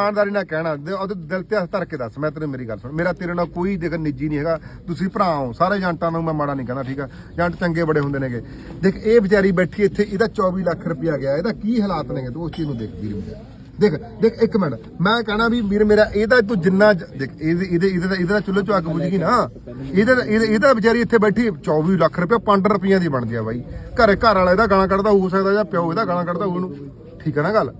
ਇਮਾਨਦਾਰੀ ਨਾਲ ਕਹਿਣਾ, ਦੇ- ਉਹਦੇ ਦਿਲ ਤੇ ਹੱਥ ਧਰ ਕੇ ਦੱਸ, ਮੈਂ ਤੇਰੇ ਮੇਰੀ ਗੱਲ ਸੁਣ। ਮੇਰਾ ਤੇਰੇ ਨਾਲ ਕੋਈ ਦੇਖ ਨਿੱਜੀ ਨਹੀਂ ਹੈਗਾ। ਤੁਸੀਂ ਭਰਾ ਹੋ, ਸਾਰੇ ਏਜੰਟਾਂ ਨੂੰ ਮੈਂ ਮਾੜਾ ਨਹੀਂ ਕਹਿੰਦਾ, ਠੀਕ ਆ? ਏਜੰਟ ਚੰਗੇ ਬੜੇ ਹੁੰਦੇ ਨੇਗੇ। ਦੇਖ, ਇਹ ਵਿਚਾਰੀ ਬੈਠੀ ਇੱਥੇ, ਇਹਦਾ 24 ਲੱਖ ਰੁਪਇਆ ਗਿਆ, ਇਹਦਾ ਕੀ ਹਾਲਾਤ ਨੇਗੇ? ਤੂੰ ਉਸ ਚੀਜ਼ ਨੂੰ ਦੇਖ, ਵੀਰ ਮੇਰਾ। ਦੇਖ ਦੇਖ, ਇੱਕ ਮਿੰਟ। ਮੈਂ ਕਹਿਣਾ ਵੀ, ਵੀਰ ਮੇਰਾ, ਇਹਦਾ ਤੂੰ ਜਿੰਨਾ ਜ- ਦੇਖ, ਇਹਦੇ ਇਹਦੇ ਇਹਦੇ ਦਾ ਇਹਦੇ ਦਾ ਚੁੱਲ੍ਹੇ ਚੋਂ ਅੱਗ ਬੁਝ ਗਈ ਨਾ। ਇਹਦੇ ਦਾ- ਇਹਦੇ- ਇਹਦਾ ਵਿਚਾਰੀ ਇੱਥੇ ਬੈਠੀ 24 ਲੱਖ ਰੁਪਇਆ 5 ਰੁਪਈਆਂ ਦੀ ਬਣਦੀ ਆ ਬਾਈ। ਘਰੇ ਘਰ ਵਾਲਾ ਇਹਦਾ ਗਾਣਾ ਕੱਢਦਾ, ਹੋ ਸਕਦਾ ਜਾਂ ਪਿਓ ਇਹਦਾ ਗਾਣਾ ਕੱਢਦਾ, ਉਹਨੂੰ। ਠੀਕ ਹੈ ਨਾ ਗੱਲ?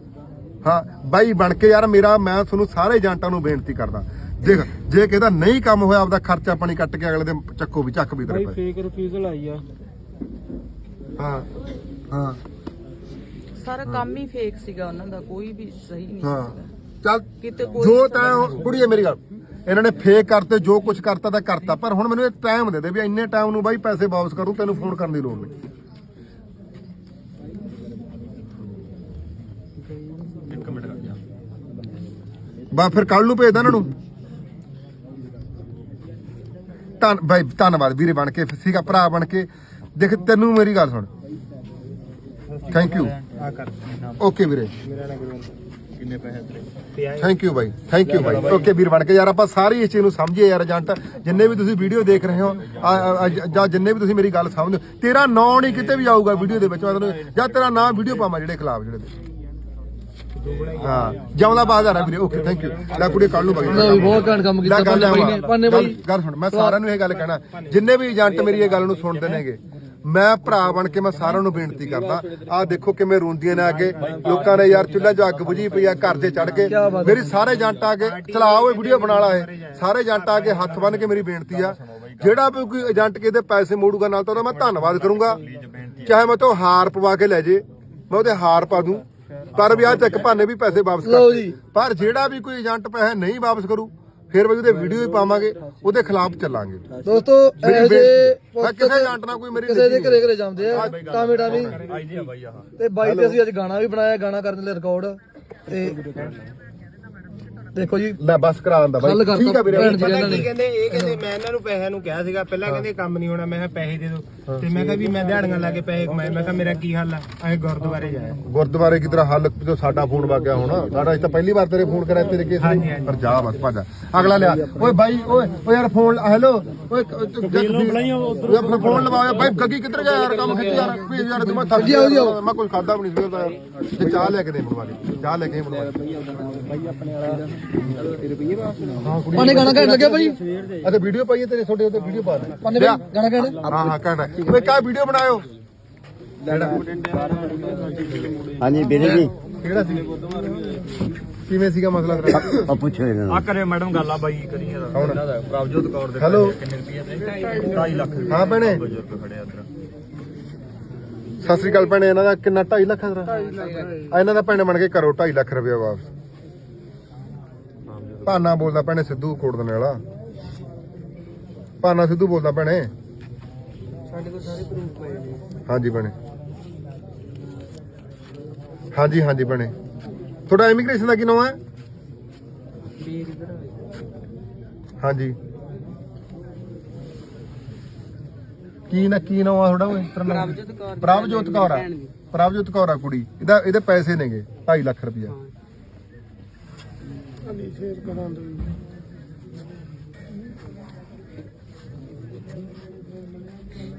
ਹਾਂ ਬਾਈ ਬਣ ਕੇ ਯਾਰ ਮੇਰਾ ਮੈਂ ਤੁਹਾਨੂੰ ਸਾਰੇ ਏਜੰਟਾਂ ਨੂੰ ਬੇਨਤੀ ਕਰਦਾ। ਦੇਖ ਜੇ ਕਿਹਦਾ ਨਹੀਂ ਕੰਮ ਹੋਇਆ ਆਪਦਾ ਖਰਚਾ ਪਾਣੀ ਕੱਟ ਕੇ ਅਗਲੇ ਦੇ ਚੱਕੋ ਵੀ ਚੱਕ ਵੀ ਤੇਰੇ ਪੈ ਫੇਕ ਰਿਫਿਊਜ਼ਲ ਆਈ ਆ। ਹਾਂ ਹਾਂ। ਸਾਰਾ ਕੰਮ ਹੀ ਫੇਕ ਸੀਗਾ ਉਹਨਾਂ ਦਾ ਕੋਈ ਵੀ ਸਹੀ ਨਹੀਂ ਹਾਂ। ਸੀਗਾ। ਚੱਲ ਕਿਤੇ ਕੋਈ ਜੋ ਤਾਂ ਕੁੜੀਏ ਮੇਰੀ ਗੱਲ। ਇਹਨਾਂ ਨੇ ਫੇਕ ਕਰਤੇ ਜੋ ਕੁਝ ਕਰਤਾ ਤਾਂ ਕਰਤਾ। ਪਰ ਹੁਣ ਮੈਨੂੰ ਇਹ ਟਾਈਮ ਦੇ ਦੇ ਵੀ ਇੰਨੇ ਟਾਈਮ ਨੂੰ ਬਾਈ ਪੈਸੇ ਵਾਪਸ ਕਰੂੰ ਤੈਨੂੰ ਫੋਨ ਕਰਨ ਦੀ ਲੋੜ ਨਹੀਂ। ਬਾ, ਫਿਰ ਕੱਲ ਨੂੰ ਭੇਜਦਾ ਇਹਨਾਂ ਨੂੰ। ਧੰਨ, ਬਾਈ, ਧੰਨਵਾਦ ਵੀਰੇ ਬਣ ਕੇ ਸੀਗਾ ਭਰਾ ਬਣ ਕੇ। ਦੇਖ, ਤੈਨੂੰ ਮੇਰੀ ਗੱਲ ਸੁਣ। ਥੈਂਕ ਯੂ ਓਕੇ ਵੀਰੇ। ਕਿੰਨੇ ਪੈਸੇ ਤੇਰੇ ਥੈਂਕ ਯੂ ਬਾਈ ਥੈਂਕ ਯੂ ਬਾਈ। ਓਕੇ ਵੀਰ ਬਣ ਕੇ, ਯਾਰ ਆਪਾਂ ਸਾਰੀ ਇਸ ਚੀਜ਼ ਨੂੰ ਸਮਝੀਏ ਯਾਰ ਏਜੰਟ ਜਿੰਨੇ ਵੀ ਤੁਸੀਂ ਵੀਡੀਓ ਦੇਖ ਰਹੇ ਹੋ ਜਾਂ ਜਿੰਨੇ ਵੀ ਤੁਸੀਂ ਮੇਰੀ ਗੱਲ ਸਮਝਦੇ ਤੇਰਾ ਨਾਂ ਨਹੀਂ ਕਿਤੇ ਵੀ ਆਊਗਾ ਵੀਡੀਓ ਦੇ ਵਿੱਚ, ਮੈਂ ਤੈਨੂੰ ਜਾਂ ਤੇਰਾ ਨਾਂ ਵੀਡੀਓ ਪਾਵਾਂ ਜਿਹੜੇ ਖਿਲਾਫ ਜਿਹੜੇ ਦੇ। ਹਾਂ। ਜਮਲਾ ਬਾਜ਼ਾਰ ਆ ਵੀਰੇ। ਓਕੇ ਥੈਂਕ ਯੂ ਲੈ ਕੁੜੀ ਕੱਲ ਨੂੰ ਬਾਈ ਲਓ, ਬਹੁਤ ਘੈਂਟ ਕੰਮ ਕੀਤਾ ਲੈ ਭਾਨੇ ਬਾਈ ਨੇ। ਬਾਈ। ਗੱਲ ਸੁਣ ਮੈਂ ਸਾਰਿਆਂ ਨੂੰ ਇਹ ਗੱਲ ਕਹਿਣਾ। ਜਿੰਨੇ ਵੀ ਏਜੰਟ ਮੇਰੀ ਇਹ ਗੱਲ ਨੂੰ ਸੁਣਦੇ ਨੇਗੇ ਮੈਂ ਭਰਾ ਬਣ ਕੇ ਮੈਂ ਸਾਰਿਆਂ ਨੂੰ ਬੇਨਤੀ ਕਰਦਾ ਆਹ ਦੇਖੋ ਕਿਵੇਂ ਰੋਂਦੀਆਂ ਨੇ ਆ ਕੇ ਲੋਕਾਂ ਨੇ ਯਾਰ ਚੁੱਲ੍ਹਾ 'ਚ ਅੱਗ ਬੁਝੀ ਪਈ ਆ ਘਰ ਦੇ ਚੜ ਕੇ। ਮੇਰੀ ਸਾਰੇ ਏਜੰਟ ਆ ਕੇ ਚਲਾਓ ਇਹ ਵੀਡੀਓ ਬਣਾ ਲਾ ਇਹ। ਸਾਰੇ ਏਜੰਟ ਆ ਕੇ ਹੱਥ ਬੰਨ ਕੇ ਮੇਰੀ ਬੇਨਤੀ ਆ। ਜਿਹੜਾ ਵੀ ਕੋਈ ਏਜੰਟ ਕਿਤੇ ਪੈਸੇ ਮੋੜੂਗਾ ਨਾਲ ਤਾਂ ਉਹਦਾ ਮੈਂ ਧੰਨਵਾਦ ਕਰੂੰਗਾ। ਚਾਹੇ ਮੈਂ ਤੋਂ ਹਾਰ ਪਵਾ ਕੇ ਲੈ ਜੇ ਮੈਂ ਉਹਦੇ ਹਾਰ ਪਾ ਦੂੰ। ਪਰ ਵੀ ਆ ਚੱਕ ਭਾਨੇ ਵੀ ਪੈਸੇ ਵਾਪਸ ਲਓ ਕਰ ਜੀ। ਪਰ ਜਿਹੜਾ ਵੀ ਕੋਈ ਏਜੰਟ ਪੈਸੇ ਨਹੀਂ ਵਾਪਸ ਕਰੂ ਫਿਰ ਵੀ ਉਹਦੇ ਵੀਡੀਓ ਹੀ ਪਾਵਾਂਗੇ ਉਹਦੇ ਖਿਲਾਫ ਚੱਲਾਂਗੇ। ਦੋਸਤੋ ਇਹ ਕਿਸੇ ਏਜੰਟ ਨਾਲ ਕੋਈ ਮੇਰੀ ਕਿਸੇ ਦੇ ਘਰੇ ਘਰੇ ਜਾਂਦੇ ਆ ਟਾਵੇਂ ਟਾਵੇਂ ਤੇ ਬਾਈ ਤੇ ਅਸੀਂ ਅੱਜ ਗਾਣਾ ਵੀ ਬਣਾਇਆ ਗਾਣਾ ਕਰਨ ਲਈ ਰਿਕਾਰਡ ਤੇ ਦੇਖੋ ਜੀ ਲੈ ਬਸ ਕਰਾਉਣ ਦਾ ਬਾਈ। ਕਰਤਾ ਠੀਕ ਆ ਵੀਰੇ। ਭੈਣ ਜੀ ਪਤਾ ਇਹਨਾਂ ਕੀ ਨੇ। ਕਹਿੰਦੇ ਇਹ ਕਹਿੰਦੇ ਮੈਂ ਇਹਨਾਂ ਨੂੰ ਪੈਸਿਆਂ ਨੂੰ ਕਿਹਾ ਸੀਗਾ ਪਹਿਲਾਂ ਕਹਿੰਦੇ ਕੰਮ ਨਹੀਂ ਹੋਣਾ ਮੈਂ ਕਿਹਾ ਪੈਸੇ ਦੇ ਦਿਓ। ਤੇ ਮੈਂ ਕਿਹਾ ਵੀ ਮੈਂ ਦਿਹਾੜੀਆਂ ਲਾ ਕੇ ਪੈਸੇ ਕਮਾਏ ਮੈਂ ਕਿਹਾ ਮੇਰਾ ਕੀ ਹੱਲ ਆ? ਅਸੀਂ ਗੁਰਦੁਆਰੇ ਜਾਏ। ਗੁਰਦੁਆਰੇ ਕੀ ਤਰ੍ਹਾਂ ਹੱਲ ਜੋ ਸਾਡਾ ਫੋਨ ਵਗ ਗਿਆ ਹੁਣ। ਸਾਡਾ ਅੱਜ ਤਾਂ ਪਹਿਲੀ ਵਾਰ ਤੇਰੇ ਫੋਨ ਕਰਿਆ ਤੇਰੇ ਕੇਸ ਹਾਂਜੀ, ਹਾਂਜੀ। ਪਰ ਜਾ ਬਸ ਭੱਜ ਅਗਲਾ ਲਿਆ। ਓਏ ਬਾਈ ਓਏ ਓ ਯਾਰ ਫੋਨ ਹੈਲੋ। ਓਏ ਆਪਣਾ ਫੋਨ ਲਵਾਇਆ ਬਾਈ ਗੱਗੀ ਕਿੱਧਰ ਗਿਆ ਯਾਰ? ਕੰਮ ਖਿੱਚ ਯਾਰ। ਵੀ ਯਾਰ ਤੂੰ ਮੈਂ ਥੱਕ ਗਿਆ। ਮੈਂ ਕੁਝ ਖਾਦਾ ਵੀ ਨਹੀਂ ਸਵੇਰ ਦਾ ਯਾਰ ਤੇ ਚਾਹ ਲੈ ਕੇ ਦੇ ਬਣਵਾ ਕੇ ਚਾਹ ਲੈ ਕੇ ਬਣਵਾ ਹਾਂ ਕੁੜੀ ਪਾਣੇ ਗਾਣਾ ਕਹਿਣ ਲੱਗਿਆ ਭਾਈ ਅਤੇ ਵੀਡੀਓ ਪਾਈਏ ਤੇਰੇ ਛੋਟੇ ਉੱਤੇ ਵੀਡੀਓ ਪਾ ਦੇ। ਗਾਣਾ ਹਾਂ ਹਾਂ ਕਹਿਣਾ ਓਏ ਕਾ ਵੀਡੀਓ ਬਣਾਇਓ? ਹਾਂਜੀ ਵੀਰੇ ਜੀ। ਕਿਹੜਾ ਸੀ? ਕਿਵੇਂ ਸੀਗਾ ਮਸਲਾ ਤੇਰਾ? ਆ ਪੁੱਛੋ ਇਹਨਾਂ ਨੂੰ। ਕਰੇ ਮੈਡਮ ਗੱਲ ਆ ਬਾਈ ਕਰੀ ਕੌਣ? ਪ੍ਰਭਜੋਤ ਕੌਰ ਦੇ ਹੈਲੋ। ਕਿੰਨੇ ਰੁਪਏ ਦੇ 2.5 ਲੱਖ ਹਾਂ ਭੈਣੇ। ਬਜ਼ੁਰਗ ਖੜੇ ਆ ਇੱਧਰ। ਸਤਿ ਸ੍ਰੀ ਅਕਾਲ ਭੈਣੇ ਇਹਨਾਂ ਦਾ ਕਿੰਨਾ 2.5 ਲੱਖ ਦਾ ਆ ਇਹਨਾਂ ਦਾ ਭੈਣੇ ਬਣ ਕੇ ਕਰੋ 2.5 ਲੱਖ ਰੁਪਏ ਵਾਪਸ। ਭਾਨਾ ਬੋਲਦਾ ਭੈਣੇ ਸਿੱਧੂ ਕੋਟ ਦਨੇ ਵਾਲਾ। ਭਾਨਾ ਸਿੱਧੂ ਬੋਲਦਾ ਭੈਣੇ। ਸਾਡੇ ਕੋਲ ਸਾਰੇ ਪ੍ਰੂਫ ਪਏ ਨੇ। ਹਾਂਜੀ ਭੈਣੇ। ਹਾਂਜੀ ਹਾਂਜੀ ਭੈਣੇ। ਤੁਹਾਡਾ ਇਮੀਗ੍ਰੇਸ਼ਨ ਦਾ ਕੀ ਨਾਮ ਹੈ। ਹਾਂਜੀ। ਕੀ ਨਾ ਕੀ ਨਾਮ ਆ ਤੁਹਾਡਾ ਤੇਰਾ ਨਾਮ? ਪ੍ਰਭਜੋਤ ਕੌਰ ਪ੍ਰਭਜੋਤ ਕੌਰ ਆ। ਭੈਣ ਦੀ। ਪ੍ਰਭਜੋਤ ਕੌਰ ਆ ਕੁੜੀ। ਇਹਦਾ ਇਹਦੇ ਪੈਸੇ ਨੇਗੇ 2.5 ਲੱਖ ਰੁਪਇਆ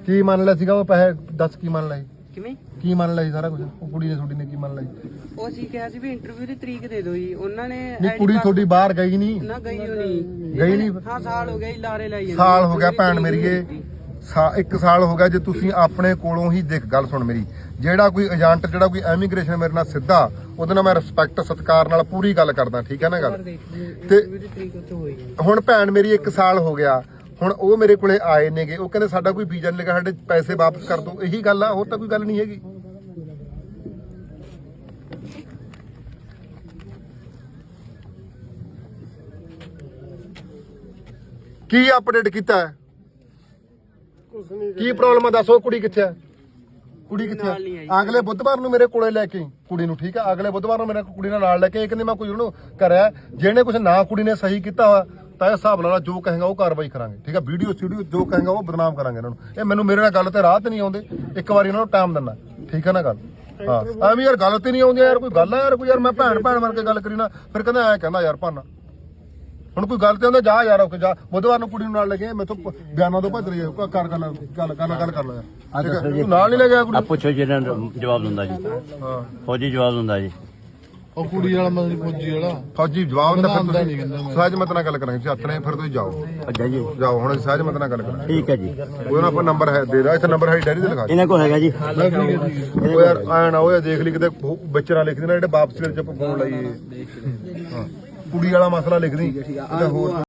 ਕੀ ਮੰਨ ਲਿਆ ਸੀਗਾ ਉਹ ਪੈਸੇ? ਦੱਸ ਕੀ ਮੰਨ ਲਿਆ ਸੀ? ਕਿਵੇਂ? ਕੀ ਮੰਨ ਲਿਆ ਸੀ ਸਾਰਾ ਕੁਝ ਉਹ ਕੁੜੀ ਨੇ ਤੁਹਾਡੀ ਨੇ ਕੀ ਮੰਨ ਲਿਆ ਸੀ? ਉਹ ਅਸੀਂ ਕਿਹਾ ਸੀ ਵੀ ਇੰਟਰਵਿਊ ਦੀ ਤਰੀਕ ਦੇ ਦਿਓ ਜੀ। ਉਹਨਾਂ ਨੇ ਨਹੀਂ ID ਕੁੜੀ ਤੁਹਾਡੀ ਬਾਹਰ ਗਈ ਨਹੀਂ। ਨਾ ਗਈ ਉਹ ਨਹੀਂ। ਗਈ ਨਹੀਂ? ਹਾਂ ਸਾਲ ਹੋ ਗਿਆ ਜੀ ਲਾਰੇ ਲਾਈ ਜਾਂਦੇ ਸਾਲ ਹੋ। ਗਿਆ ਭੈਣ ਮੇਰੀਏ। ਸਾ ਇੱਕ ਸਾਲ ਹੋ ਗਿਆ ਜੇ ਤੁਸੀਂ ਆਪਣੇ ਕੋਲੋਂ ਹੀ ਦੇਖ ਗੱਲ ਸੁਣ ਮੇਰੀ। ਜਿਹੜਾ ਕੋਈ ਏਜੰਟ ਜਿਹੜਾ ਕੋਈ ਇਮੀਗ੍ਰੇਸ਼ਨ ਮੇਰੇ ਨਾਲ ਸਿੱਧਾ ਉਹਦੇ ਨਾਲ ਮੈਂ ਰਿਸਪੈਕਟ ਸਤਿਕਾਰ ਨਾਲ ਪੂਰੀ ਗੱਲ ਕਰਦਾ ਠੀਕ ਹੈ ਨਾ ਗੱਲ? ਤੇ ਹੁਣ ਭੈਣ ਮੇਰੀ 1 ਸਾਲ ਹੋ ਗਿਆ ਹੁਣ ਉਹ ਮੇਰੇ ਕੋਲੇ ਆਏ ਨੇਗੇ ਉਹ ਕਹਿੰਦੇ ਸਾਡਾ ਕੋਈ ਵੀਜ਼ਾ ਨਹੀਂ ਲੱਗਾ ਸਾਡੇ ਪੈਸੇ ਵਾਪਸ ਕਰ ਦਿਓ ਇਹੀ ਗੱਲ ਆ ਹੋਰ ਤਾਂ ਕੋਈ ਗੱਲ ਨਹੀਂ ਹੈਗੀ। ਕੀ ਅਪਡੇਟ ਕੀਤਾ? ਹੈ ਕੀ ਪ੍ਰੋਬਲਮ ਆ? ਦੱਸੋ ਕੁੜੀ ਕਿੱਥੇ ਆ? ਕੁੜੀ ਕਿੱਥੇ। ਆ? ਅਗਲੇ ਬੁੱਧਵਾਰ ਨੂੰ ਮੇਰੇ ਕੋਲੇ ਲੈ ਕੇ ਕੁੜੀ ਨੂੰ ਠੀਕ ਆ? ਅਗਲੇ ਬੁੱਧਵਾਰ ਨੂੰ ਮੇਰੇ ਕੁੜੀ ਨਾਲ ਨਾਲ ਲੈ ਕੇ ਆਈ, ਕਹਿੰਦੇ ਮੈਂ ਕੋਈ ਉਹਨੂੰ ਕਰਿਆ ਜਿਹਨੇ ਕੁਝ ਨਾ ਕੁੜੀ ਨੇ ਸਹੀ ਕੀਤਾ ਹੋਇਆ ਤਾਂ ਇਹ ਹਿਸਾਬ ਨਾਲ ਜੋ ਕਹੇਗਾ ਉਹ ਕਾਰਵਾਈ ਕਰਾਂਗੇ ਠੀਕ ਆ? ਵੀਡੀਓ ਸਟੂਡੀਓ ਜੋ ਕਹੇਗਾ ਉਹ ਬਦਨਾਮ ਕਰਾਂਗੇ ਇਹਨਾਂ ਨੂੰ। ਇਹ ਮੈਨੂੰ ਮੇਰੇ ਨਾਲ ਗੱਲ ਤੇ ਰਾਹ ਤੇ ਨਹੀਂ ਆਉਂਦੇ। ਇੱਕ ਵਾਰੀ ਇਹਨਾਂ ਨੂੰ ਟਾਈਮ ਦਿੰਦਾ। ਠੀਕ ਆ ਨਾ ਗੱਲ? ਹਾਂ। ਐਵੇਂ ਯਾਰ ਗੱਲ ਤੇ ਨਹੀਂ ਆਉਂਦੀ ਯਾਰ ਕੋਈ ਗੱਲ ਆ ਯਾਰ ਕੋਈ ਯਾਰ ਮੈਂ ਭੈਣ ਭੈਣ ਕੇ ਗੱਲ ਕਰੀ ਨਾ ਫਿਰ ਕਹਿੰਦਾ ਐ ਕਹਿੰਦਾ ਯਾਰ ਭਾਨਾ। ਹੁਣ ਕੋਈ ਗੱਲ ਤੇ ਹੁੰਦਾ ਜਾ ਯਾਰ ਉਹ ਜਾ। ਬੁੱਧਵਾਰ ਨੂੰ ਕੁੜੀ ਨੂੰ ਨਾਲ ਲੱਗੇ ਮੈਥੋਂ ਪ- ਬਿਆਨਾਂ ਤੋਂ ਭੱਜ ਰਹੀ ਹੈ। ਕਰ ਕਰ ਗੱਲ ਗੱਲ ਕਰ ਗੱਲ ਕਰ ਲੋ। ਆ ਦੱਸੋ ਜੀ। ਨਾਲ ਨਹੀਂ ਲੈ ਗਿਆ ਆ ਕੁੜੀ ਪੁੱਛੋ ਜੀ ਇਹਨਾਂ ਨੂੰ ਜਵਾਬ ਦਿੰਦਾ ਜੀ। ਹਾਂ। ਫੌਜੀ ਜਵਾਬ ਦਿੰਦਾ ਜੀ। ਉਹ ਕੁੜੀ ਵਾਲਾ ਮਤਲਬ ਫੌਜੀ ਵਾਲਾ। ਫੌਜੀ ਜਵਾਬ ਦਿੰਦਾ ਫਿਰ ਆਉਂਦਾ ਨਹੀਂ ਕਹਿੰਦਾ ਤੁਸੀਂ ਸਹਿਜ ਮਤ ਨਾਲ ਗੱਲ ਕਰਾਂਗੇ। ਹੱਥ ਨੇ ਫਿਰ ਤੁਸੀਂ ਜਾਓ। ਅੱਛਾ ਜੀ। ਜਾਓ ਹੁਣ ਅਸੀਂ ਸਹਿਜ ਮਤ ਨਾਲ ਗੱਲ ਕਰਾਂਗੇ। ਠੀਕ ਹੈ ਜੀ। ਉਹਦਾ ਨਾ ਆਪਾਂ ਨੰਬਰ ਹੈ ਦੇ ਦਾ ਇੱਥੇ ਨੰਬਰ ਹੈ ਡੈਰੀ ਤੇ ਲਿਖਾ ਇਹਨਾਂ ਕੋਲ ਹੈਗਾ ਜੀ। ਉਹ ਯਾਰ ਉਹ ਯਾਰ ਦੇਖ ਲਈ ਕਿਤੇ ਬੱਚੇ ਨਾਲ ਲਿਖਦੇ ਨਾ ਜਿਹੜੇ ਵਾਪਸ ਚ ਫੋਨ ਲਾਈਏ ਹਾਂ। ਕੁੜੀ ਵਾਲਾ ਮਸਲਾ ਲਿਖਦੀ ਹੋਰ